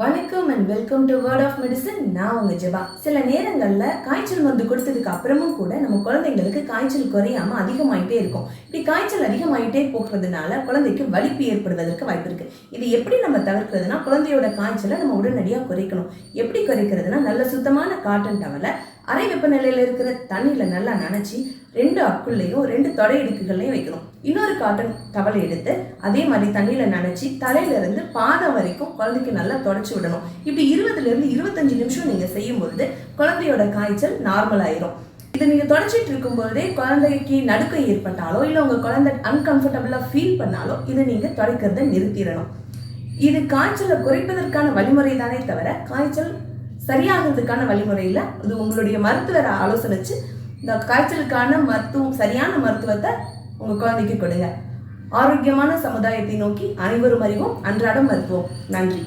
வணக்கம் and welcome to world of medicine நான் உங்க ஜெபா. சில நேரங்களில் காய்ச்சல் மருந்து கொடுத்ததுக்கு அப்புறமும் கூட நம்ம குழந்தைங்களுக்கு காய்ச்சல் குறையாம அதிகமாயிட்டே இருக்கும். இப்படி காய்ச்சல் அதிகமாயிட்டே போகிறதுனால குழந்தைக்கு வலிப்பு ஏற்படுவதற்கு வாய்ப்பு இருக்கு. இது எப்படி நம்ம தவிர்க்கிறதுனா குழந்தையோட காய்ச்சலை நம்ம உடனடியாக குறைக்கணும். எப்படி குறைக்கிறதுனா நல்ல சுத்தமான காட்டன் டவலை அரை வெப்பநிலையில் இருக்கிற தண்ணியில் நல்லா நனைச்சி ரெண்டு அக்குள்ளையும் ரெண்டு தொடை இடுக்குகள்லையும் வைக்கணும். இன்னொரு காட்டன் தவளை எடுத்து அதே மாதிரி தண்ணியில் நனைச்சி தலையிலேருந்து பாதம் வரைக்கும் குழந்தைக்கு நல்லா தொடச்சி விடணும். இப்படி இருபதுலேருந்து இருபத்தஞ்சு நிமிஷம் நீங்கள் செய்யும்பொழுது குழந்தையோட காய்ச்சல் நார்மல் ஆயிரும். இதை நீங்கள் தொடச்சிட்டு இருக்கும்பொழுதே குழந்தைக்கு நடுக்கம் ஏற்பட்டாலோ இல்லை உங்கள் குழந்தை அன்கம்ஃபர்டபுளாக ஃபீல் பண்ணாலோ இதை நீங்கள் தொடக்கிறத நிறுத்திடணும். இது காய்ச்சலை குறைப்பதற்கான வழிமுறை தானே தவிர காய்ச்சல் சரியாகிறதுக்கான வழிமுறையில் இது உங்களுடைய மருத்துவரை ஆலோசனைச்சு இந்த காய்ச்சலுக்கான மருத்துவம் சரியான மருத்துவத்தை உங்கள் குழந்தைக்கு கொடுங்க. ஆரோக்கியமான சமுதாயத்தை நோக்கி அனைவரும் அறிவோம். அன்றாடம் மருத்துவம். நன்றி.